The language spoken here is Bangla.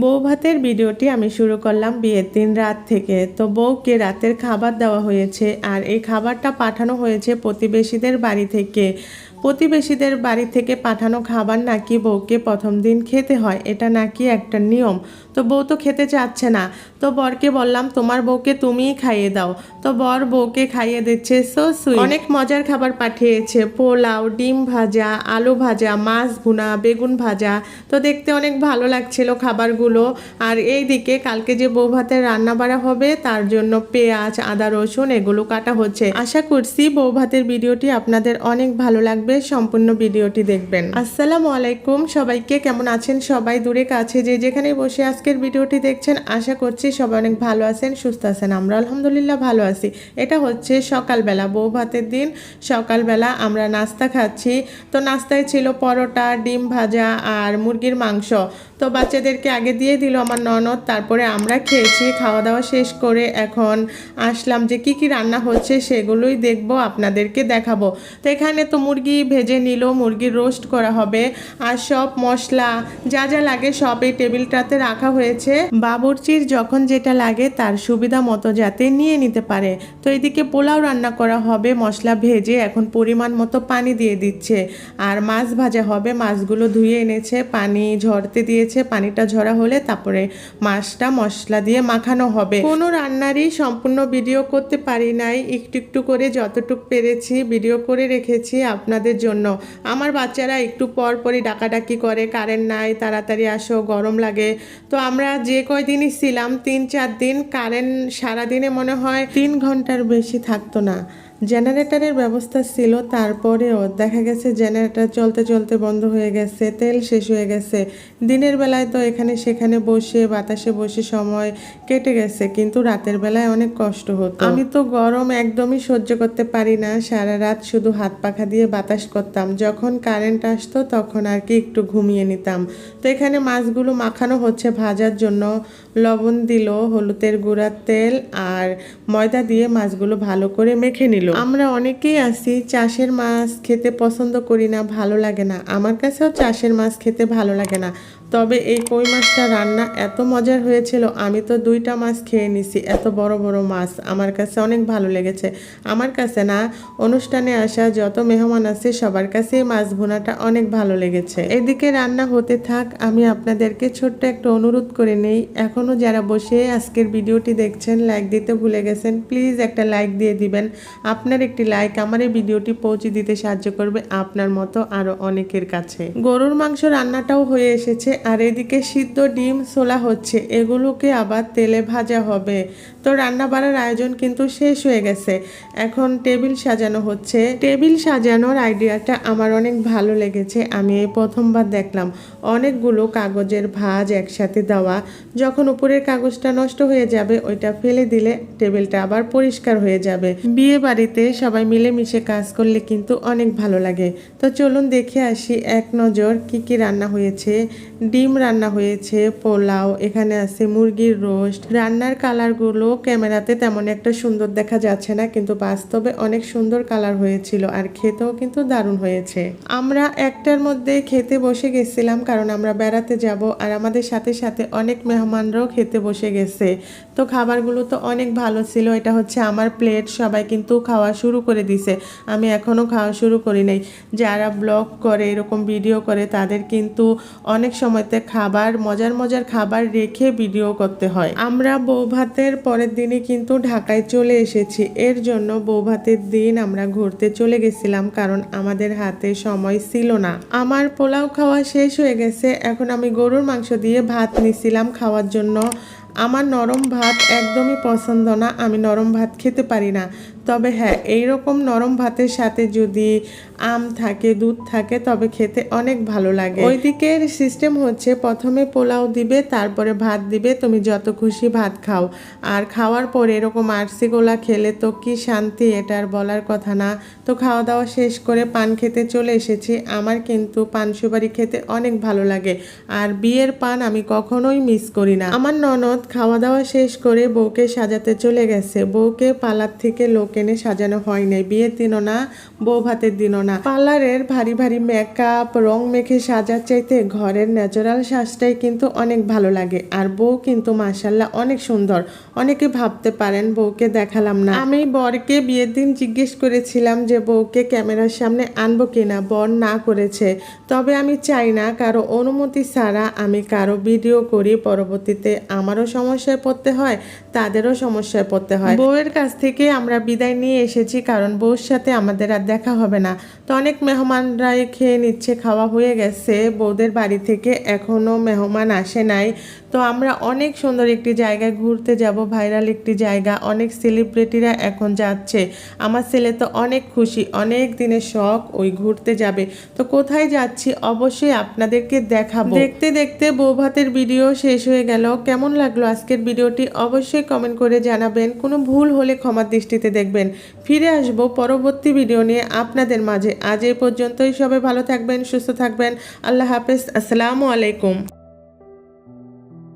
বউ ভাতের ভিডিওটি আমি শুরু করলাম বিয়ের দিন রাত থেকে। তো বউকে রাতের খাবার দেওয়া হয়েছে আর এই খাবারটা পাঠানো হয়েছে প্রতিবেশীদের বাড়ি থেকে। প্রতিবেশীদের বাড়ি থেকে পাঠানো খাবার নাকি বউকে প্রথম দিন খেতে হয়, এটা নাকি একটা নিয়ম। তো বউ তো খেতে চাচ্ছে না। তো বরকে বললাম, তোমার বউকে তুমিই খাইয়ে দাও। তো বর বউকে খাইয়ে দিচ্ছে সো সুইট অনেক মজার খাবার পাঠিয়েছে, পোলাও, ডিম ভাজা, আলু ভাজা, মাছ ভুনা, বেগুন ভাজা। তো দেখতে অনেক ভালো লাগছিল খাবারগুলো। আর এই দিকে কালকে যে বউ ভাতের রান্না বাড়া হবে, তার জন্য পেঁয়াজ, আদা রসুন এগুলো কাটা হচ্ছে। আশা করছি বউ ভাতের ভিডিওটি আপনাদের অনেক ভালো লাগবে। সম্পূর্ণ ভিডিওটি দেখবেন। আসসালামু আলাইকুম, সবাইকে কেমন আছেন সবাই? দূরে কাছে যে যেখানে বসে আজকের ভিডিওটি দেখছেন, আশা করছি সবাই অনেক ভালো আছেন, সুস্থ আছেন। আমরা আলহামদুলিল্লাহ ভালো আছি। এটা হচ্ছে সকালবেলা, বউ ভাতের দিন। সকালবেলা আমরা নাস্তা খাচ্ছি। তো নাস্তায় ছিল পরোটা, ডিম ভাজা আর মুরগির মাংস। তো বাচ্চাদেরকে আগে দিয়ে দিল আমার ননদ, তারপরে আমরা খেয়েছি খাওয়া দাওয়া শেষ করে এখন আসলাম যে কি কি রান্না হচ্ছে সেগুলোই দেখব, আপনাদেরকে দেখাবো। তো এখানে তো মুরগি ভেজে নিল, মুরগির রোস্ট করা হবে আর সব মশলা যা যা লাগে সব এই টেবিলটাতে রাখা হয়েছে। বাবুর্চির যখন যেটা লাগে তার সুবিধা মতো যাতে নিয়ে নিতে পারে। তো এদিকে পোলাও রান্না করা হবে, মশলা ভেজে এখন পরিমাণ মতো পানি দিয়ে দিচ্ছে। আর মাছ ভাজা হবে, মাছগুলো ধুয়ে এনেছে, পানি ঝরতে দিয়েছে। পানিটা ঝরা হলে তারপরে মাছটা মশলা দিয়ে মাখানো হবে। কোনো রান্নারই সম্পূর্ণ ভিডিও করতে পারি নাই। একটু একটু করে যতটুক পেরেছি ভিডিও করে রেখেছি আপনাদের জন্য। আমার বাচ্চারা একটু পর পরই ডাকাডাকি করে, কারেন্ট নাই, তাড়াতাড়ি আসো, গরম লাগে। তো আমরা যে কয়দিনই ছিলাম, তিন চার দিন কারেন্ট সারাদিনে মনে হয় তিন ঘণ্টার বেশি থাকতো না। জেনারেটরের ব্যবস্থা ছিল, তারপরেও দেখা গেছে জেনারেটর চলতে চলতে বন্ধ হয়ে গেছে, তেল শেষ হয়ে গেছে। দিনের বেলায় তো এখানে সেখানে বসে, বাতাসে বসে সময় কেটে গেছে, কিন্তু রাতের বেলায় অনেক কষ্ট হতো। আমি তো গরম একদমই সহ্য করতে পারি না, সারা রাত শুধু হাত পাখা দিয়ে বাতাস করতাম। যখন কারেন্ট আসতো তখন আর কি একটু ঘুমিয়ে নিতাম। তো এখানে মাছগুলো মাখানো হচ্ছে ভাজার জন্য। লবণ দিল, হলুদের গুঁড়ার তেল আর ময়দা দিয়ে মাছগুলো ভালো করে মেখে নিল। আমরা অনেকেই আছি, চাষের মাছ খেতে পছন্দ করি না, ভালো লাগে না। আমার কাছেও চাষের মাছ খেতে ভালো লাগে না। তবে এই কই মাছটা রান্না এত মজার হয়েছিল, আমি তো দুইটা মাছ খেয়ে নিছি, এত বড় বড় মাছ, আমার কাছে অনেক ভালো লেগেছে। আমার কাছে না, অনুষ্ঠানে আসা যত মেহমান আছে, সবার কাছে এই মাছ ভুনাটা অনেক ভালো লেগেছে। এদিকে রান্না হতে থাক, আমি আপনাদেরকে ছোট্ট একটা অনুরোধ করে নেই এখনও যারা বসে আজকের ভিডিওটি দেখছেন লাইক দিতে ভুলে গেছেন প্লিজ একটা লাইক দিয়ে দিবেন। আপনার একটি লাইক আমার এই ভিডিওটি পৌঁছে দিতে সাহায্য করবে আপনার মতো আরও অনেকের কাছে। গরুর মাংস রান্নাটাও হয়ে এসেছে আর এদিকে সিদ্ধ ডিম ছোলা হচ্ছে, এগুলোকে আবার তেলে ভাজা হবে। তো রান্না বাড়ার আয়োজন কিন্তু শেষ হয়ে গেছে। এখন টেবিল সাজানো হচ্ছে। টেবিল সাজানোর আইডিয়াটা আমার অনেক ভালো লেগেছে, আমি এই প্রথমবার দেখলাম। অনেকগুলো কাগজের ভাঁজ একসাথে দেওয়া, যখন উপরের কাগজটা নষ্ট হয়ে যাবে, ওইটা ফেলে দিলে টেবিলটা আবার পরিষ্কার হয়ে যাবে। বিয়ে বাড়িতে সবাই মিলেমিশে কাজ করলে কিন্তু অনেক ভালো লাগে। তো চলুন দেখে আসি, এক নজর কি কি রান্না হয়েছে। ডিম রান্না হয়েছে, পোলাও, এখানে আছে মুরগির রোস্ট। রান্নার কালারগুলো ক্যামেরাতে তেমন একটা সুন্দর দেখা যাচ্ছে না, কিন্তু বাস্তবে অনেক সুন্দর কালার হয়েছিল আর খেতেও কিন্তু দারুণ হয়েছে। আমরা একটার মধ্যে খেতে বসে গেছিলাম কারণ আমরা বেড়াতে যাব আর আমাদের সাথে সাথে অনেক মেহমানরাও খেতে বসে গেছে। তো খাবারগুলো তো অনেক ভালো ছিল, এটা হচ্ছে আমার প্লেট, সবাই কিন্তু খাওয়া শুরু করে দিছে। আমি এখনও খাওয়া শুরু করি নাই। যারা ব্লগ করে, এরকম ভিডিও করে, তাদের কিন্তু অনেক সময়তে খাবার, মজার মজার খাবার রেখে ভিডিও করতে হয়। আমরা বউ ভাতের পরের দিনে কিন্তু ঢাকায় চলে এসেছি। এর জন্য বউ ভাতের দিন আমরা ঘুরতে চলে গেছিলাম কারণ আমাদের হাতে সময় ছিল না। আমার পোলাও খাওয়া শেষ হয়ে গেছে। এখন আমি গরুর মাংস দিয়ে ভাত নিছিলাম খাওয়ার জন্য। আমার নরম ভাত একদমই পছন্দ না। আমি নরম ভাত খেতে পারি না। তবে হ্যাঁ এইরকম নরম ভাতের সাথে যদি আম থাকে, দুধ থাকে, তবে খেতে অনেক ভালো লাগে। ওইদিকের সিস্টেম হচ্ছে প্রথমে পোলাও দিবে, তারপরে ভাত দিবে, তুমি যত খুশি ভাত খাও। আর খাওয়ার পরে এরকম আরসি গোলা খেলে তো কি শান্তি, এটা আর বলার কথা না। তো খাওয়া দাওয়া শেষ করে পান খেতে চলে এসেছি। আমার কিন্তু পান সুপারি খেতে অনেক ভালো লাগে। আর বিয়ের পান আমি কখনোই মিস করি না। আমার ননদ খাওয়া দাওয়া শেষ করে বউকে সাজাতে চলে গেছে। বউকে পালার থেকে লোক কেনে সাজানো হয় নাই। বিয়ের দিনও না, বউ ভাতের দিনও না। পার্লারের ভারী ভারী মেকআপ রং মেখে সাজার চাইতে ঘরের ন্যাচারাল সাজটাই কিন্তু অনেক ভালো লাগে। আর বউ কিন্তু মাসাল্লাহ অনেক সুন্দর। অনেকে ভাবতে পারেন বউকে দেখালাম না। আমি বরকে বিয়ের দিন জিজ্ঞেস করেছিলাম যে, বউকে ক্যামেরার সামনে আনব কিনা বর না করেছে। তবে আমি চাই না কারও অনুমতি ছাড়া আমি কারও ভিডিও করি। পরবর্তীতে আমারও সমস্যায় পড়তে হয়, তাদেরও সমস্যায় পড়তে হয়। বউয়ের কাছ থেকে আমরা বিদায় নিয়ে এসেছি, কারণ বউর সাথে আমাদের আর দেখা হবে না। তো অনেক মেহমানরাই খেয়ে নিচ্ছে, খাওয়া হয়ে গেছে। বউদের বাড়ি থেকে এখনও মেহমান আসে নাই। তো আমরা অনেক সুন্দর একটি জায়গায় ঘুরতে যাব, ভাইরাল একটি জায়গা, অনেক সেলিব্রিটিরা এখন যাচ্ছে। আমার ছেলে তো অনেক খুশি, অনেক দিনের শখ, ওই ঘুরতে যাবে। তো কোথায় যাচ্ছি অবশ্যই আপনাদেরকে দেখাবো। দেখতে দেখতে বউ ভাতের ভিডিও শেষ হয়ে গেল। কেমন লাগল আজকের ভিডিওটি অবশ্যই কমেন্ট করে জানাবেন। কোনো ভুল হলে ক্ষমার দৃষ্টিতে দেখবেন। ফিরে আসব পরবর্তী ভিডিও নিয়ে আপনাদের মাঝে। আজ এই পর্যন্তই। সবাই ভালো থাকবেন, সুস্থ থাকবেন। আল্লাহ হাফেজ। আসসালামু আলাইকুম।